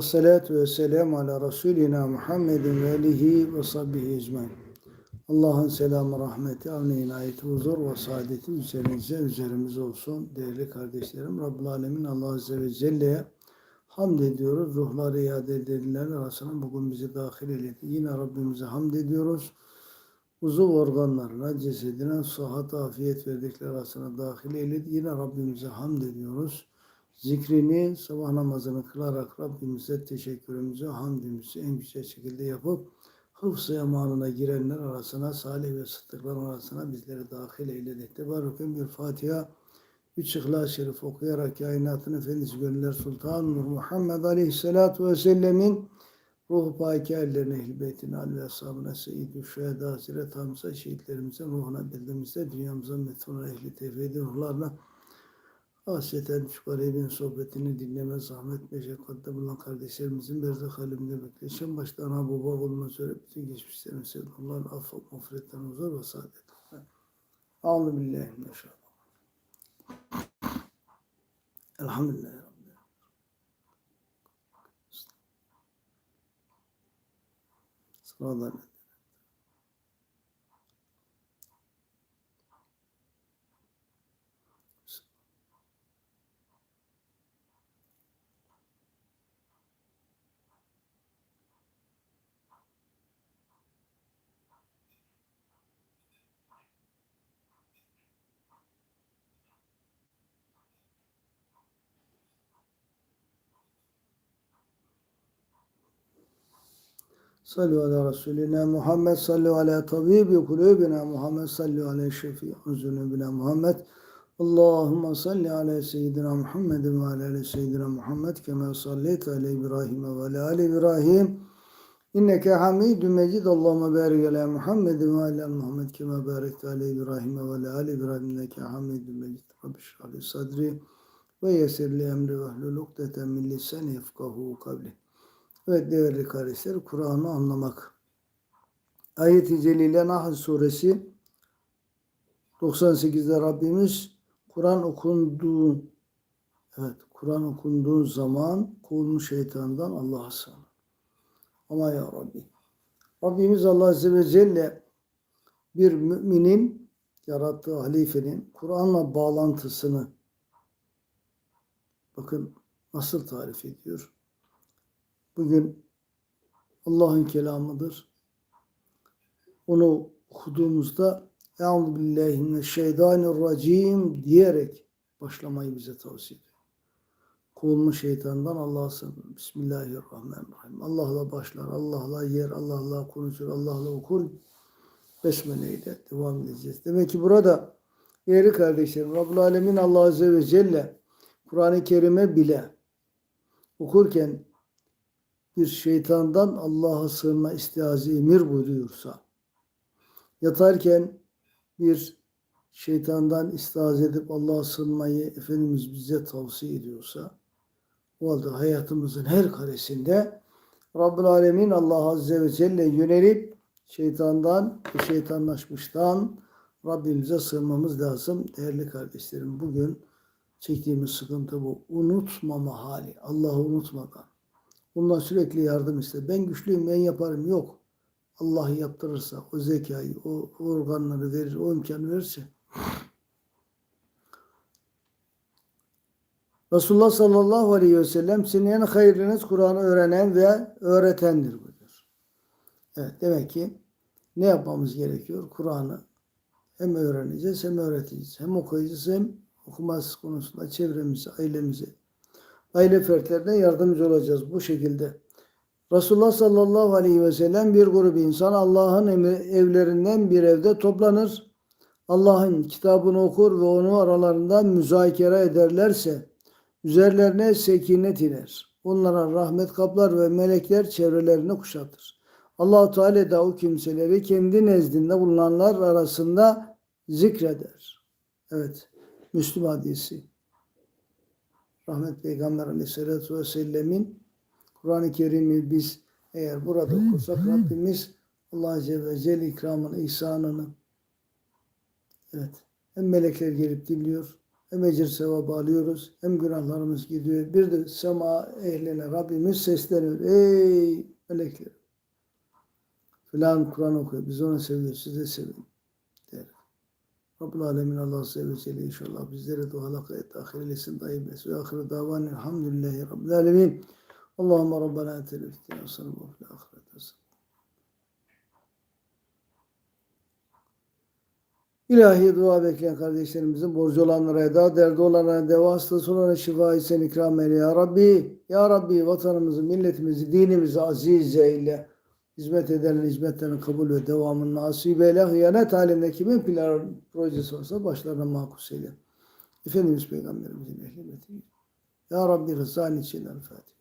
Salatu ve selamu ala Resulina Muhammedin ve alihi ve sahbihi ecmain. Allah'ın selamı, rahmeti, avni, inayeti, huzur ve saadeti üzerinize, üzerimize olsun. Değerli kardeşlerim, Rabbul Alemin Allah Azze ve Celle'ye hamd ediyoruz. Ruhları iade edilenler arasına bugün bizi dahil eyledi. Yine Rabbimize hamd ediyoruz. Uzuv organlarına, cesedine sıhhat, afiyet verdikleri arasına dahil eyledi. Yine Rabbimize hamd ediyoruz zikrini sabah namazını kılarak Rabbimize teşekkürümüzü, hamdimizi en güzel şekilde yapıp hıfz-ı emanına girenler arasına, salih ve sıddıkların arasına bizleri dahil eyledi. Tebarüken bir Fatiha, üç İhlas-ı Şerif okuyarak kainatın Efendisi Gönüller Sultan Nur Muhammed Aleyhisselatü Vesselam'ın ruhu paki ellerine, ehl beytine, al ve ashabına, seyyid-i şühedâ, Hazreti Hamza, şehitlerimizin ruhuna bildiğimizde dünyamıza metfuna ehli tevhidi ruhlarla Hasreten şu garibin sohbetini dinleme, zahmet, meşakkatte bulunan kardeşlerimizin berzak halimde bekleşen başta ana baba olmak üzere bütün geçmişlerin sevdamların affı, mağfiretten huzur ve saadet. Euzu billahi mineşşeytanirracim. Elhamdülillah. Sıradan Sallu ala Resulina Muhammed, sallu ala tabibi kulubina Muhammed, sallu ala şefi zunubina Muhammed. Allahümme salli ala seyyidina Muhammed ve ala ali seyyidina Muhammed kema salleyte ala İbrahim ve ala ali İbrahim. İnneke hamidun mecid. Allahümme barik ala Muhammed ve ala Muhammed kema barekte ala İbrahim ve ala ali İbrahim. İnneke hamidun mecid. Rabbi şrahli sadri ve yesirli emri ve hlul ukdeten min lisani yefkahu kavli. Evet değerli kardeşler, Kur'an'ı anlamak. Ayet-i Celile Nahl suresi 98'de Rabbimiz Kur'an okunduğu evet Kur'an okunduğu zaman kovulmuş şeytandan Allah'a sığınır. Ama ya Rabbi Rabbimiz Allah Azze ve Celle bir müminin yarattığı halifenin Kur'an'la bağlantısını bakın nasıl tarif ediyor bugün Allah'ın kelamıdır. Onu okuduğumuzda Euzu billahi mineşşeytanirracim diyerek başlamayı bize tavsiye ediyor. Kovulmuş şeytandan Allah'a sığınır. Bismillahirrahmanirrahim. Allah'la başlar, Allah'la yer, Allah'la konuşur, Allah'la okur. Besmele ile devam edeceğiz. Demek ki burada değerli kardeşlerim Rabbul Alemin Allah Azze ve Celle Kur'an-ı Kerim'e bile okurken bir şeytandan Allah'a sığınma istiazı emir buyuruyorsa, yatarken bir şeytandan istaz edip Allah'a sığınmayı Efendimiz bize tavsiye ediyorsa, o halde hayatımızın her karesinde Rabbül Alemin Allah Azze ve Celle yönelip şeytandan ve şeytanlaşmıştan Rabbimize sığınmamız lazım. Değerli kardeşlerim bugün çektiğimiz sıkıntı bu. Unutmama hali. Allah'ı unutmadan. Bundan sürekli yardım iste. Ben güçlüyüm, ben yaparım. Yok. Allah yaptırırsa, o zekayı, o organları verir, o imkanı verirse. Resulullah sallallahu aleyhi ve sellem sizin en hayırlınız Kur'an'ı öğrenen ve öğretendir buyuruyor. Evet demek ki ne yapmamız gerekiyor? Kur'an'ı hem öğreneceğiz hem öğreteceğiz. Hem okuyacağız hem okuması konusunda çevremizi, ailemizi, aile fertlerine yardımcı olacağız bu şekilde. Resulullah sallallahu aleyhi ve sellem bir grup insan Allah'ın evlerinden bir evde toplanır. Allah'ın kitabını okur ve onu aralarında müzakere ederlerse üzerlerine sekinet iner. Onlara rahmet kaplar ve melekler çevrelerini kuşatır. allah Teala da o kimseleri kendi nezdinde bulunanlar arasında zikreder. Evet, Müslüm hadisi rahmet Peygamber Aleyhisselatü Vesselam'ın Kur'an-ı Kerim'i biz eğer burada okursak Rabbimiz Allah Azze ve Celle ikramını, ihsanını evet hem melekler gelip dinliyor hem ecir sevabı alıyoruz hem günahlarımız gidiyor. Bir de sema ehline Rabbimiz sesleniyor. Ey melekler filan Kur'an okuyor. Biz onu seviyoruz. Siz de sevin. Rabbul Alemin Allah Azze ve Celle inşallah bizleri o halakaya dahil eylesin daim eylesin. Ve ahiru davan elhamdülillahi Rabbil Alemin. Allahümme Rabbena fitne hasanı ve fil ahiret hasanı. İlahi dua bekleyen kardeşlerimizin borcu olanlara eda, derdi olanlara deva, hastası olanlara şifa sen ikram eyle ya Rabbi. Ya Rabbi vatanımızı, milletimizi, dinimizi aziz eyle. Hizmet edenlerin hizmetlerini kabul ve devamını nasip eyle. Hıyanet halinde kimin plan projesi varsa başlarına makus eyle. Efendimiz Peygamberimizin ehli Ya Rabbi rızan için El Fatiha.